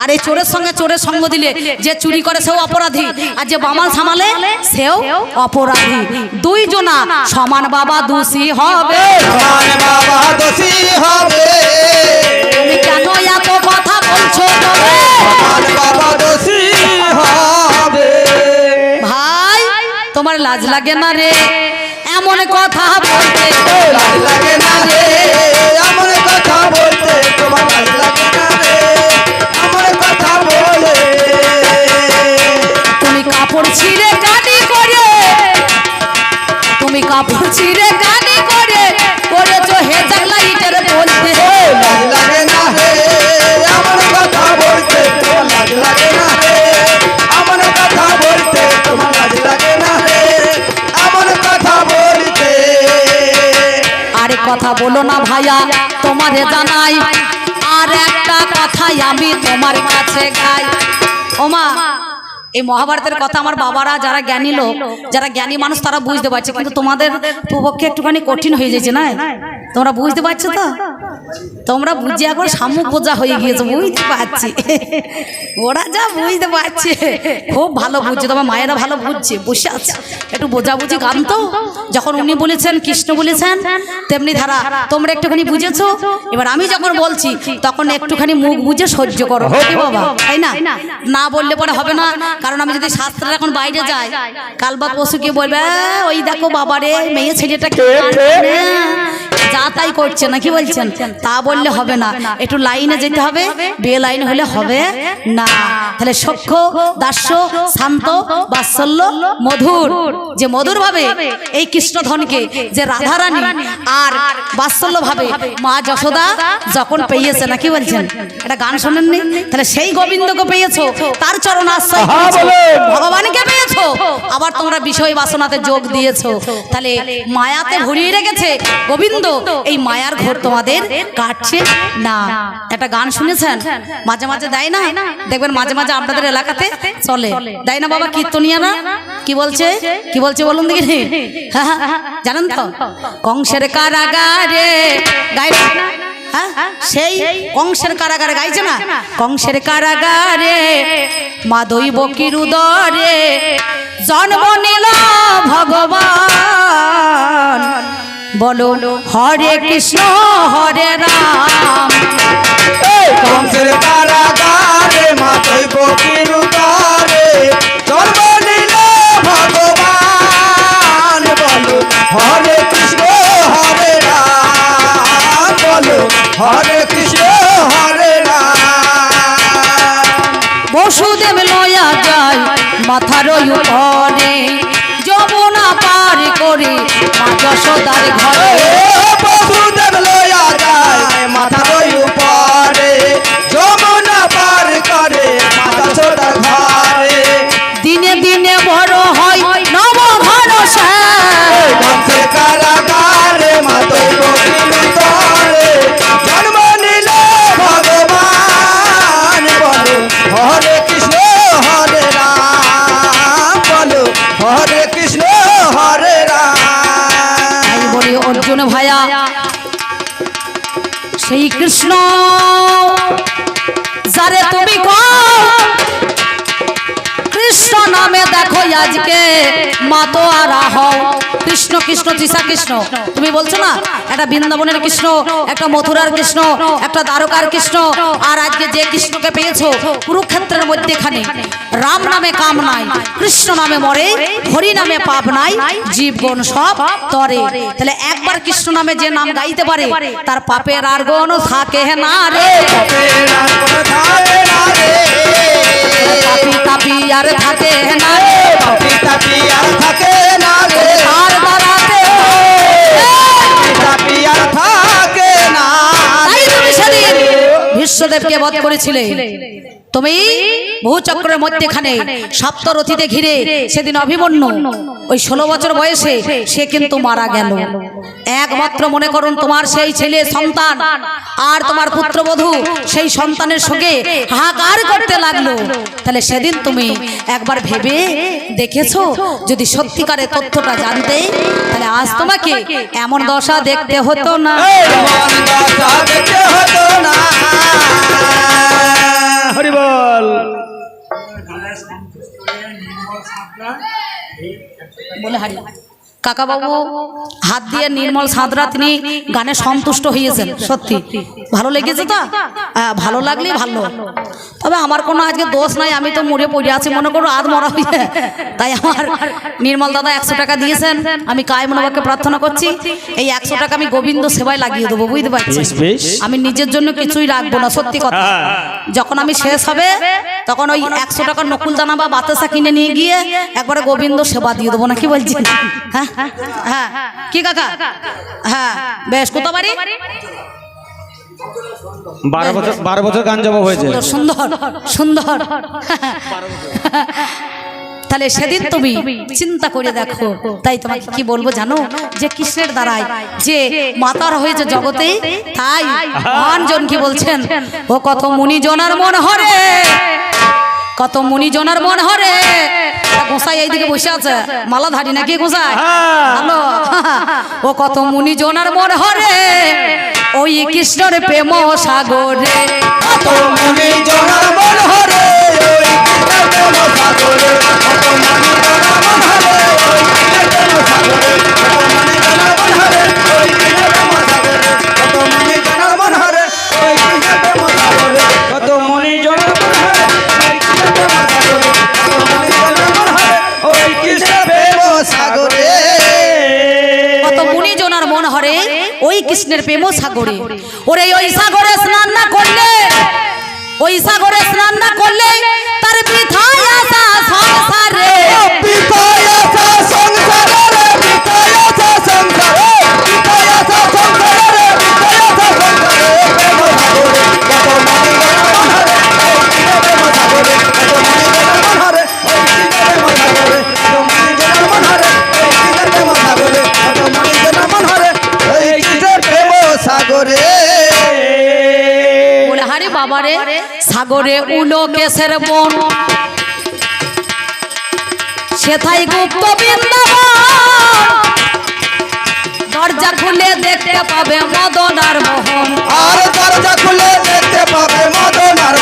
আর এই চোরের সঙ্গে চোরের সঙ্গ দিলে যে চুরি করে সেও অপরাধী। আর যে বামাল সামালে সেও অপরাধী। দুইজনা সমান বাবা দোষী হবে। সমান বাবা দোষী হবে। তুমি কেন এত কথা বলছো তবে? সমান বাবা দোষী হবে। ভাই তোমার লাজ লাগে না রে? এমন কথা বলতে লাজ লাগে না রে? এমন কথা বলতে তোমার কাপড় ছিঁড়ে গানি করে, করেছ হে লাগে না এমন কথা বলতে না বলতে তোমার লাজ লাগে বলো না ভাইয়া, তোমারে জানাই, আর একটা কথাই আমি তোমার কাছে গাই। ওমা এই মহাভারতের কথা আমার বাবারা যারা জ্ঞানী লোক যারা জ্ঞানী মানুষ তারা বুঝতে পারছে। কিন্তু তোমাদের পক্ষে একটুখানি কঠিন হয়ে যাচ্ছে না? তোমরা বুঝতে পারছ তো? তোমরা বুঝে এখন সামুক বোঝা হয়ে গিয়েছো বুঝতে পারছি। ওরা যা বুঝতে পারছে। খুব ভালো বুঝছে তোমার মায়েরা ভালো বুঝছে বসে আছে। একটু বোঝাবুঝি গান তো। যখন উনি বলেছেন কৃষ্ণ বলেছেন তেমনি ধারা তোমরা একটুখানি বুঝেছ? এবার আমি যখন বলছি তখন একটুখানি মুখ বুঝে সহ্য করো। কি বাবা? তাই না? না বললে পরে হবে না। কারণ আমি যদি শাস্ত্রের এখন বাইরে যাই কাল বা পশু কে বলবে ওই দেখো বাবারে মেয়ে ছেলেটা। যা তাই করছে না কি বলছেন? তা বললে হবে না। একটু লাইনে যেতে হবে। বে লাইন হলে হবে না। তাহলে সখ্য দাস্য শান্ত বাৎসল্য মধুর। যে মধুর ভাবে এই কৃষ্ণধনকে যে রাধারানী আর বাৎসল্য ভাবে মা যশোদা যখন পেয়েছে না কি বলছেন? এটা গান শোনেননি তাহলে সেই গোবিন্দকে পেয়েছ। তার চরণ আশ্রয়। ভগবানকে পেয়েছ। আবার তোমরা বিষয় বাসনাতে যোগ দিয়েছ। তাহলে মায়াতে ভরিয়ে রেখেছে গোবিন্দ এই মায়ার ঘোর তোমাদের কাটছে না। একটা গান শুনেছেন? মাঝে মাঝে দেয় না? দেখবেন মাঝে মাঝে আপনাদের এলাকাতে চলে। দেয় না বাবা কীর্তনিয়ারা কি বলছে? কি বলছে বলুন দেখি। জানেন তো? কংসের কারাগারে গাই? হ্যাঁ? সেই কংসের কারাগারে গাইছে না? কংসের কারাগারে মা দৈব কিরুদরে জন্ম নিল ভগবান। বলো হরে কৃষ্ণ হরে রাম। কংসের কারাগারে মাতই বকির উদারে জন্ম নিল ভগবান বলো হরে কৃষ্ণ হরে রাম বলো হরে কৃষ্ণ হরে রাম। বসুদেব লয়া যায় মাথার উপরে যশোদার ঘরে। যারে তুমি কৃষ্ণ নামে দেখো আজকে। মাতো আর হও কৃষ্ণ কৃষ্ণ তৃষা কৃষ্ণ। তুমি বলছো না? একটা বৃন্দাবনের কৃষ্ণ, একটা মথুরার কৃষ্ণ, একটা দ্বারকার কৃষ্ণ। আর আজকে যে কৃষ্ণকে পেয়েছ কুরুক্ষেত্রের মধ্যেখানে। রাম নামে কাম নাই, কৃষ্ণ নামে মরে, হরি নামে পাপ নাই জীবগণ সব তরে। তাহলে একবার কৃষ্ণ নামে যে নাম গাইতে পারে, তার পাপের আর গণ থাকে না রে। পাপি তাপি আর থাকে না তাই তুমি সেদিন বিশ্বদেবকে বধ করেছিলে। তুমি বহুচক্রের মধ্যেখানে সপ্তরথীতে ঘিরে সেদিন অভিমন্যু। ওই ষোলো বছর বয়সে সে কিন্তু মারা গেল। একমাত্র মনে করুন তোমার সেই ছেলে সন্তান। আর তোমার পুত্রবধূ সেই সন্তানের সঙ্গে হাহাকার করতে লাগল। তাহলে সেদিন তুমি একবার ভেবে দেখেছ? যদি সত্যিকারের তথ্যটা জানতে তাহলে আজ তোমাকে এমন দশা দেখতে হতো না। বলে। হারিয়ে কাকাবাবু হাত দিয়ে নির্মল সাঁতরা তিনি গানে সন্তুষ্ট হয়েছেন সত্যি। ভালো লেগেছে তো? হ্যাঁ, ভালো লাগলেই ভালো তবে আমার কোনো আজকে দোষ নাই আমি তো মরে পড়ে আছি মনে করো আধ মরা হয়ে। তাই আমার নির্মল দাদা একশো টাকা দিয়েছেন আমি কায় মনোবাকে প্রার্থনা করছি এই একশো টাকা আমি গোবিন্দ সেবায় লাগিয়ে দেবো বুঝতে পারছি। আমি নিজের জন্য কিছুই রাখব না সত্যি কথা। হ্যাঁ। যখন আমি শেষ হবে তখন ওই একশো টাকার নকুল দানা বা বাতাসা কিনে নিয়ে গিয়ে একবারে গোবিন্দ সেবা দিয়ে দেবো না কি বলছি হ্যাঁ? হ্যাঁ। কি কাকা? হ্যাঁ। বেশ কোথা বাড়ি? বারো বছর বারো বছর গান জমা হয়েছে। সুন্দর সুন্দর তাহলে সেদিন তুমি চিন্তা করে দেখো। তাই তোমাকে কি বলব জানো? যে কৃষ্ণের দ্বারাই যে মাতার হয়েছে জগতে তাই জন কি বলছেন ও কত মুনি জনার মন হরে। কত মুনি জনার মন হরে? গোসাই এইদিকে বসে আছে। মালা ধারি নাকি গোসাই? ভালো ও কত মুনি জনার মন হরে? ওই কৃষ্ণর প্রেম সাগরে। কত মন সাগরে উলো কেসের বন সেথাই গুপ্ত দরজা খুলে দেখতে পাবে মদন আর মোহন। আর দরজা খুলে দেখতে পাবে মদনার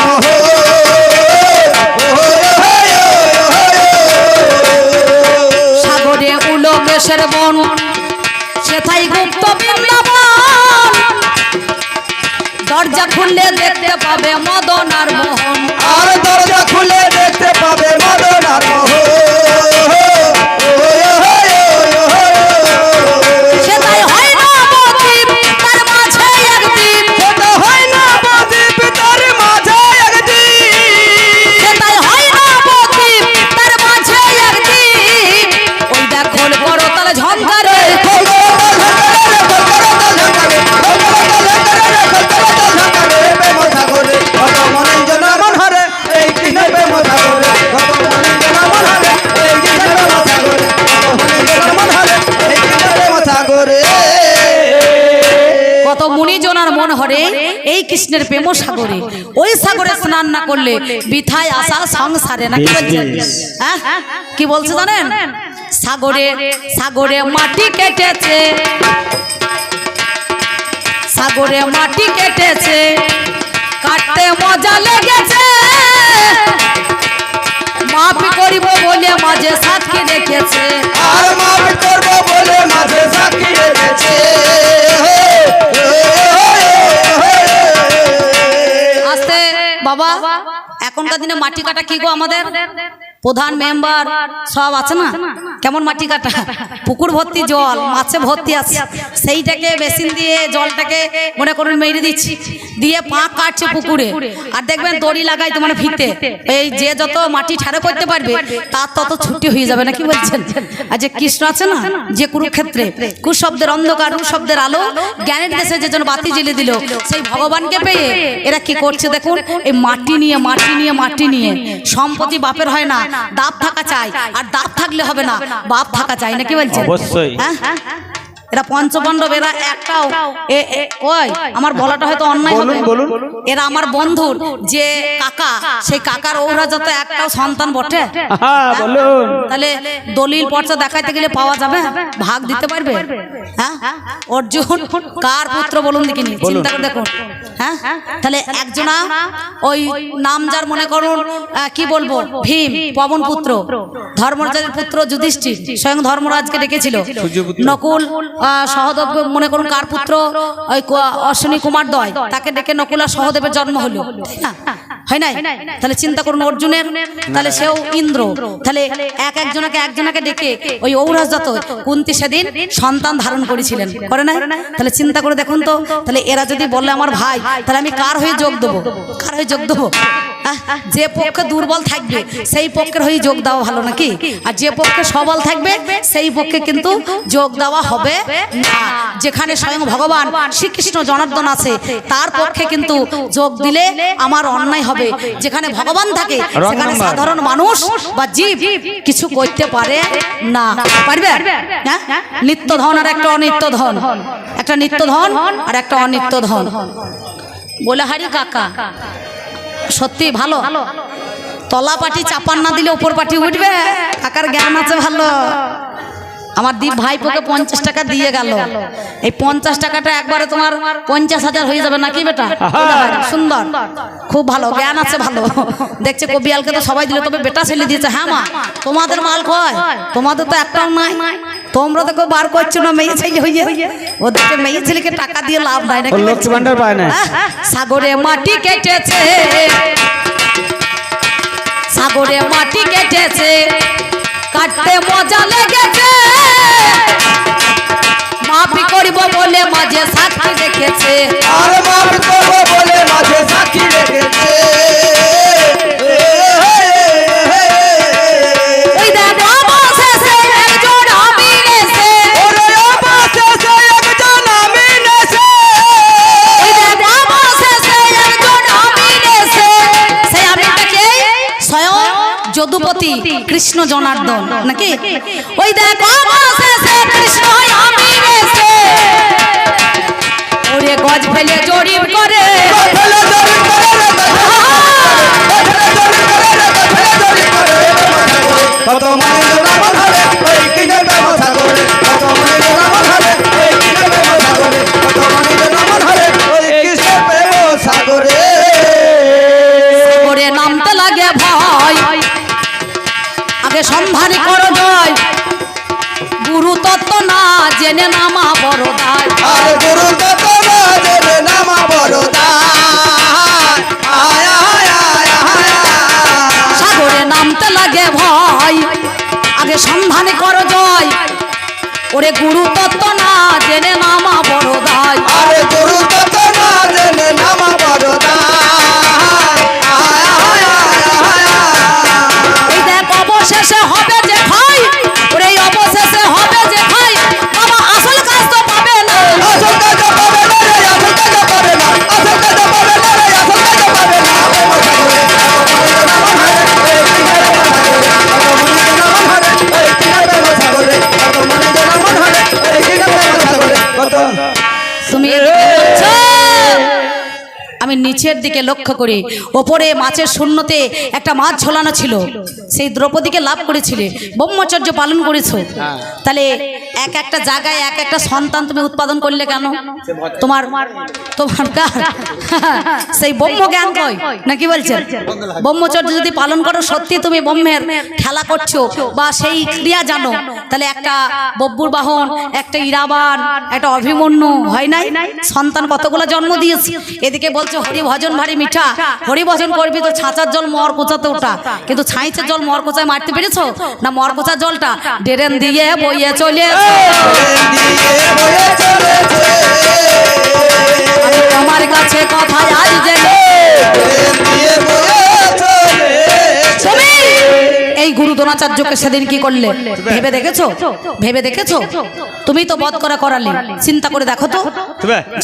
সাগরে ওই সাগরে স্নান না করলে বিথায় আসা সংসারে না কি বলছেন হ্যাঁ? কি বলছে জানেন? সাগরে সাগরে মাটি কেটেছে। সাগরে মাটি কেটেছে। কাটতে মজা লেগেছে। মাফ করিব বলে মাঝে সাক্ষী রেখেছে। আর মাফ দিনে মাটি কাটা কি গো আমাদের? প্রধান মেম্বার সব আছে না? কেমন মাটি কাটা? পুকুর ভর্তি জল, মাছে ভর্তি আছে। সেইটাকে মেশিন দিয়ে জলটাকে মনে করুন মেরে দিচ্ছি। দিয়ে পা কাটছে পুকুরে। আর দেখবেন দড়ি লাগাই তোমার ফিতে এই যে যত মাটি ঠাড়ো করতে পারবে, তার তত ছুটি হয়ে যাবে না, কি বলছেন? আর যে কৃষ্ণ আছে না, যে কুরুক্ষেত্রে, কুশব্দের অন্ধকার শব্দের আলো, জ্ঞানের দেশে যে জন বাতি জ্বেলে দিল, সেই ভগবানকে পেয়ে এরা কি করছে দেখুন? এই মাটি নিয়ে মাটি নিয়ে মাটি নিয়ে। সম্পত্তি বাপের হয় না দাপ থাকা চাই। আর দাপ থাকলে হবে না। বাপ থাকা চাই না কি বলছেন অবশ্যই। হ্যাঁ? এরা পঞ্চপাণ্ডব এরা একটাও। ওই আমার বলাটা হয়তো অন্যায় হবে। এরা আমার বন্ধুর যে কাকা সেই কাকার ওরা যত একটাও সন্তান বটে। বলুন। তাহলে দলিল পর্চা দেখাইতে গেলে পাওয়া যাবে? ভাগ দিতে পারবে? হ্যাঁ? অর্জুন কার পুত্র বলুন দেখিনি? চিন্তা দেখুন। হ্যাঁ? তাহলে একজনা ওই নাম যার মনে করুন কি বলব? ভীম পবন পুত্র ধর্মরাজের পুত্র যুধিষ্ঠির। স্বয়ং ধর্মরাজকে ডেকেছিল। নকুল আহ, সহদেব মনে করুন কার পুত্র? ওই অশ্বিনী কুমার দয়। তাকে ডেকে নকুল আর সহদেবের জন্ম হলো। তাই না? হয় নাই? তাহলে চিন্তা করুন অর্জুনের। তাহলে সেও ইন্দ্র। তাহলে এক একজনকে একজনকে ডেকে ওই ঔরাজাত কুন্তি সেদিন সন্তান ধারণ করেছিলেন। করে না তাহলে চিন্তা করে দেখুন তো। তাহলে এরা যদি বলে আমার ভাই তাহলে আমি কার হয়ে যোগ দেবো? কার হয়ে যোগ দেবো? যে পক্ষে দুর্বল থাকবে সেই পক্ষের হয়ে যোগ দেওয়া ভালো নাকি? আর যে পক্ষে সবল থাকবে সেই পক্ষে কিন্তু যোগ দেওয়া হবে না। যেখানে স্বয়ং ভগবান শ্রীকৃষ্ণ জনার্দন আছে তার পক্ষে কিন্তু যোগ দিলে আমার অন্যায় হবে। যেখানে ভগবান থাকে সেখানে সাধারণ মানুষ বা জীব কিছু করতে পারে না। পারবে? হ্যাঁ? নিত্য ধন আর একটা অনিত্য ধন একটা নিত্য ধন আর একটা অনিত্য ধন বলে হারি কাকা সত্যি ভালো। তলা পাটি চাপান না দিলে উপর পাটি উঠবে। কাকার জ্ঞান আছে ভালো। আমার দীপ ভাইপোকে পঞ্চাশ টাকা দিয়ে গেল। এই পঞ্চাশ টাকাটা একবারে তোমার পঞ্চাশ হাজার হয়ে যাবে নাকি বেটা? সুন্দর। খুব ভালো জ্ঞান আছে ভালো। দেখছে কবিয়ালকে তো সবাই দিল তবে বেটা ছেলে দিয়েছে। হ্যাঁ মা তোমাদের মাল কয়? তোমাদের তো একটাও নাই। তোমরা তো কেউ বার করছ না মেয়ে ছেলে হইয়ে ওদেরকে মেয়ে ছেলেকে টাকা দিয়ে লাভ নাই নাকি লক্ষ্মী ভান্ডার পায় না সাগরে মাটি কেটেছে। সাগরে মাটি কেটেছে। কাটতে মজা লেগেছে। মাফি করিব বলে মাঝে সাক্ষী দেখেছে আর মাফি করব বলে মাঝে সাক্ষী রেখেছে। কৃষ্ণ জনার্দন নাকি? ওই দেখ অবশেষে কৃষ্ণ ওরে গজ ফেলে জড়িয়ে করে জেনে নামা বড় দায়। আর গুরু নামা বড়দা আয় আয় আয় আয়। সাগরে নামতে লাগে ভয়। আগে সন্ধানে করো জয়। ওরে গুরু তত্ত্ব না জেনে নামা বড় দায়। আরে গুরু নিচের দিকে লক্ষ্য করে। ওপরে মাছের শূন্যতে একটা মাছ ঝোলানো ছিল। সেই দ্রৌপদীকে লাভ করেছিলে। ব্রহ্মচর্য পালন করেছ। তাহলে এক একটা জায়গায় এক একটা সন্তান তুমি উৎপাদন করলে কেন? তোমার তোমার সেই ব্রহ্ম জ্ঞান কয় নাকি বলছেন? ব্রহ্মচর্য যদি পালন করো, সত্যি তুমি ব্রহ্মের খেলা করছ বা সেই ক্রিয়া জানো। তাহলে একটা বব্বুর বাহন, একটা ইরাবান একটা অভিমন্যু হয় নাই? সন্তান কতগুলো জন্ম দিয়েছি? এদিকে বলছে হরি ভজন ভারী মিঠা। হরি ভজন করবি তো ছাঁচার জল মর কোচাতে ওটা কিন্তু ছাইচের জল মর কোচায় মারতে পেরেছ? না মর কোচার জলটা ডেরেন দিয়ে বইয়ে চলে আমি তোমার কাছে কথা আজ জেনে তুমি দ্রোণাচার্যকে সেদিন কি করলে? ভেবে দেখেছ? ভেবে দেখেছ? তুমি তো বধ করা করালে। চিন্তা করে দেখো তো।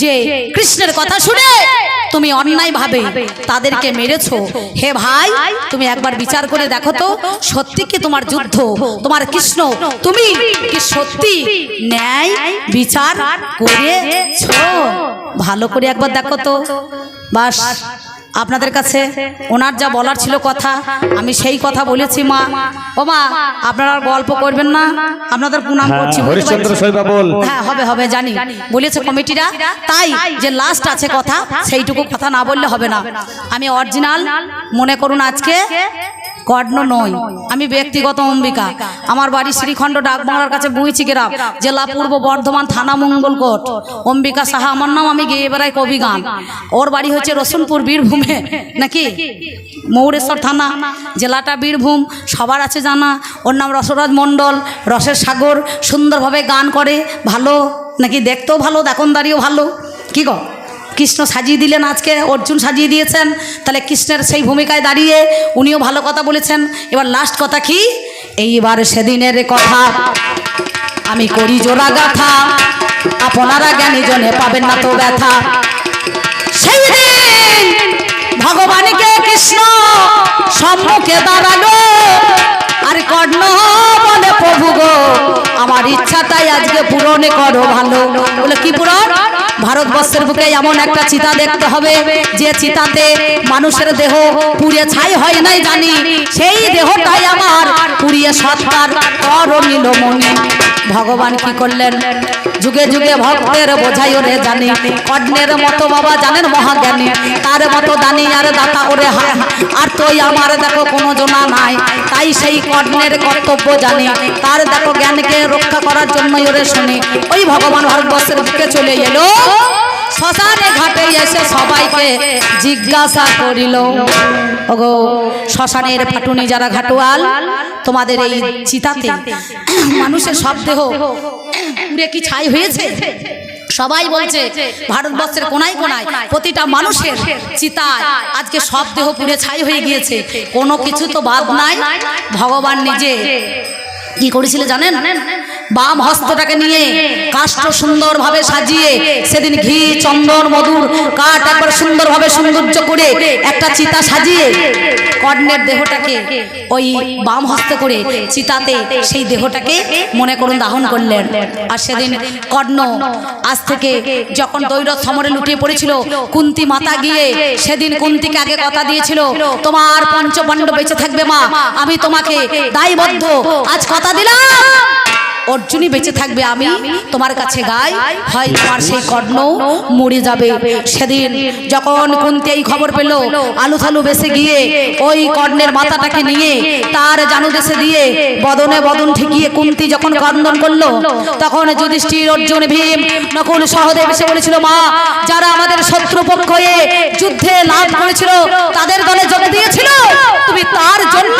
যে কৃষ্ণের কথা শুনে তুমি অন্যায় ভাবে তাদেরকে মেরেছো। হে ভাই তুমি একবার বিচার করে দেখো তো। সত্যি কি তোমার যুদ্ধ? তোমার কৃষ্ণ? তুমি কি সত্যি ন্যায় বিচার করেছ? ভালো করে একবার দেখো তো। বাস। আপনাদের কাছে ওনার যা বলার ছিল কথা আমি সেই কথা বলেছি মা। ও মা আপনারা গল্প করবেন না। আপনাদের প্রণাম হ্যাঁ, করছি। হ্যাঁ হবে হবে জানি। বলেছে কমিটিরা তাই যে লাস্ট আছে কথা সেইটুকু কথা না বললে হবে না। আমি অরিজিনাল মনে করুন আজকে কর্ণ নই। আমি ব্যক্তিগত অম্বিকা। আমার বাড়ি শ্রীখণ্ড ডাকবাংলার কাছে বুইচি গ্রাম জেলা পূর্ব বর্ধমান থানা মঙ্গলকোট। অম্বিকা সাহা আমার নাম আমি গেয়ে বেড়াই কবি গান। ওর বাড়ি হচ্ছে রসুনপুর বীরভূমে নাকি? মৌরেশ্বর থানা। জেলাটা বীরভূম সবার আছে জানা। ওর নাম রসরাজ মণ্ডল রসের সাগর সুন্দরভাবে গান করে ভালো নাকি দেখতেও ভালো দেখনদারিও ভালো? কি গো? কৃষ্ণ সাজিয়ে দিলেন আজকে, অর্জুন সাজিয়ে দিয়েছেন। তাহলে কৃষ্ণের সেই ভূমিকায় দাঁড়িয়ে উনিও ভালো কথা বলেছেন। এবার লাস্ট কথা কি? এইবার সেদিনের কথা। আমি করি জোড়া গাথা, আপনারা জ্ঞানী জনে পাবেন না তো ব্যথা। সেই দিন ভগবানকে কৃষ্ণ সম্মুখে দাঁড়াল। আর কর্ণ বলে প্রভু গো, আমার ইচ্ছাটাই আজকে পূরণে করো ভালো। বলে কি পূরণ? ভারতবর্ষের বুকে এমন একটা চিতা দেখতে হবে, যে চিতাতে মানুষের দেহ পুড়ে ছাই হয় নাই জানি। সেই দেহটাই আমার পুড়িয়ে সৎকার করো নীলমণি ভগবান কি করলেন? যুগে যুগে ভক্তের বোঝাই ওরে জানি। কর্ণের মতো বাবা জানেন মহাজ্ঞানী। তার মতো দানি আর দাতা ওরে হা আর তুই আমার দেখো কোনো জনা নাই। তাই সেই কর্ণের কর্তব্য জানি। তার দেখো জ্ঞানকে রক্ষা করার জন্যই ওরে শুনি। ওই ভগবান ভারতবর্ষের দিকে চলে এলো। শ্মশানে ঘাটে এসে সবাইকে জিজ্ঞাসা করিল, ওগো, শ্মশানের ফাটুনি যারা ঘাটুয়াল, তোমাদের এই চিতাতে মানুষের সব দেহ পুড়ে কি ছাই হয়েছে? সবাই বলছে, ভারতবর্ষের কোনায় কোনায় প্রতিটা মানুষের চিতায় আজকে সব দেহ পুড়ে ছাই হয়ে গিয়েছে। কোনো কিছু তো বাদ নাই। ভগবান নিজে কি করেছিল, জানেন? বাম হস্তটাকে নিয়ে কাষ্ঠ সুন্দরভাবে সাজিয়ে সেদিন ঘি, চন্দন, মধুর কাঠ একবার সুন্দরভাবে সৌন্দর্য করে একটা চিতা সাজিয়ে কর্ণের দেহটাকে ওই বাম হস্ত করে চিতাতে সেই দেহটাকে মনে করুন দাহন করলেন। আর সেদিন কর্ণ আজ থেকে যখন দৈরথ সমরে লুটিয়ে পড়েছিল, কুন্তি মাতা গিয়ে সেদিন কুন্তিকে আগে কথা দিয়েছিল, তোমার পঞ্চপাণ্ড বেঁচে থাকবে মা, আমি তোমাকে দায়বদ্ধ, আজ কথা দিলাম। অর্জুনই বেঁচে থাকবে আমি তোমার কাছে গাই হয় তোমার সেই কর্ণ মরে যাবে। সেদিন যখন কুন্তি এই খবর পেল আলু থালু বেসে গিয়ে ওই কর্ণের মাথাটাকে নিয়ে তার জানু দেশে দিয়ে বদনে বদন ঠেকিয়ে কুন্তি যখন কন্দন করল তখন যুধিষ্ঠির অর্জুন ভীম নকুল সহদেব এসে বলেছিল মা যারা আমাদের শত্রুপক্ষ হয়ে যুদ্ধে লাভ করেছিল তাদের দলে যোগ দিয়েছিল তুমি তার জন্য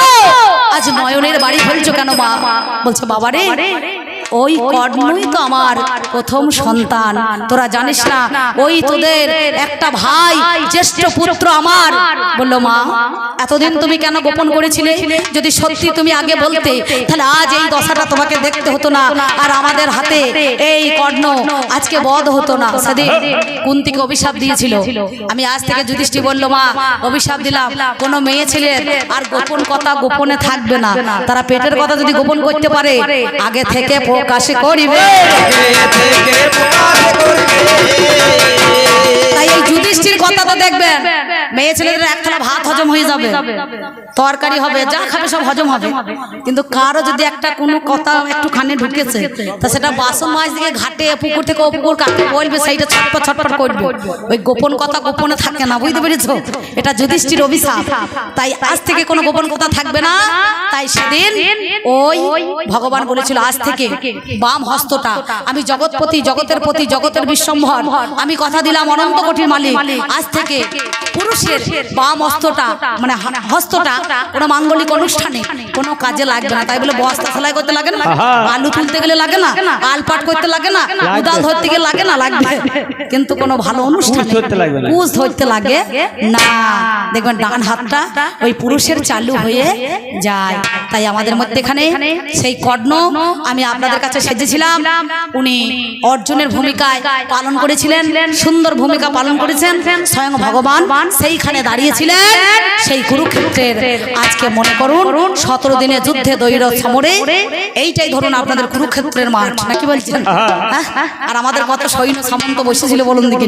আজ নয়নের বাড়ি ফেলছো কেন মা? বলছে বাবা রে ওই কর্ণই তো আমার প্রথম সন্তান। তোরা জানিস না ওই তোদের একটা ভাই জ্যেষ্ঠ পুত্র আমার। বলল মা এতদিন তুমি কেন গোপন করেছিলে? যদি সত্যি তুমি আগে বলতে তাহলে আজ এই দশাটা তোমাকে দেখতে হতো না। আর আমাদের হাতে এই কর্ণ আজকে বধ হতো না। সেদিন কুন্তিকে অভিশাপ দিয়েছিল। আমি আজ থেকে যুধিষ্ঠি বলল মা অভিশাপ দিলাম। কোনো মেয়ে ছেলের আর গোপন কথা গোপনে থাকবে না। তারা পেটের কথা যদি গোপন করতে পারে আগে থেকে প্রকাশ করিবে। তাই এই যুধিষ্ঠির কথা তো দেখবেন। মেয়ে ছেলেদের এক থালা ভাত হজম হয়ে যাবে। তরকারি হবে যা খাবে সব হজম হবে। কিন্তু কারও যদি একটা কোনো কথা একটুখানি ঢুকেছে তা সেটা বাসন মাছ দিকে ঘাটে পুকুর থেকে ও পুকুর কাটতে বলবে সেইটা ছটপট ছটপট করবে। ওই গোপন কথা গোপনে থাকে না বুঝতে পেরেছ? এটা যুধিষ্ঠির অভিশাপ। তাই আজ থেকে কোনো গোপন কথা থাকবে না। তাই সেদিন ওই ভগবান বলেছিল আজ থেকে বাম হস্তটা আমি জগৎপতি জগতের প্রতি জগতের বিশ্বম্ভর আমি কথা দিলাম অনন্ত কোটির মালিক। আজ থেকে পুরুষের বাম হস্তটা মানে হস্তটা কোনো মাঙ্গলিক অনুষ্ঠানে কোনো কাজে লাগবে না। তাই বলে বস্তা সেলাই করতে লাগে না? আলু তুলতে গেলে লাগে না? আলপাট করতে লাগে না? উদাল ধরতে গেলে লাগে না? লাগবে। কিন্তু কোনো ভালো অনুষ্ঠানে। কুশ ধরতে লাগে না। দেখবেন ডান হাতটা ওই পুরুষের চালু হয়ে যায়। তাই আমাদের মধ্যে এখানে সেই কর্ণ আমি আপনাদের কাছে সেজেছিলাম। উনি অর্জুনের ভূমিকায় পালন করেছিলেন সুন্দর ভূমিকা পালন করেছেন। স্বয়ং ভগবান সেইখানে দাঁড়িয়েছিলেন সেই কুরুক্ষেত্রের। আজকে মনে করুন, সতেরো দিনে যুদ্ধে দৈর সমরে এইটাই ধরুন আপনাদের কুরুক্ষেত্রের মাঠ নাকি বলছেন? হ্যাঁ? আর আমাদের কত সৈন্য সামন্ত বসেছিল বলুন দিকে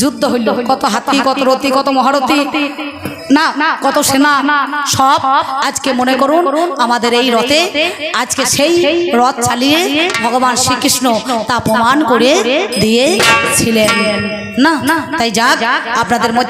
যুদ্ধ হইল, কত হাতি, কত রতি, কত মহারথী না, কত সেনা, সব আজকে মনে করুন আমাদের এই রথে, আজকে সেই রথ চালিয়ে ভগবান শ্রীকৃষ্ণ তা প্রমাণ করে দিয়েছিলেন। না, তাই যাক, আপনাদের মধ্যে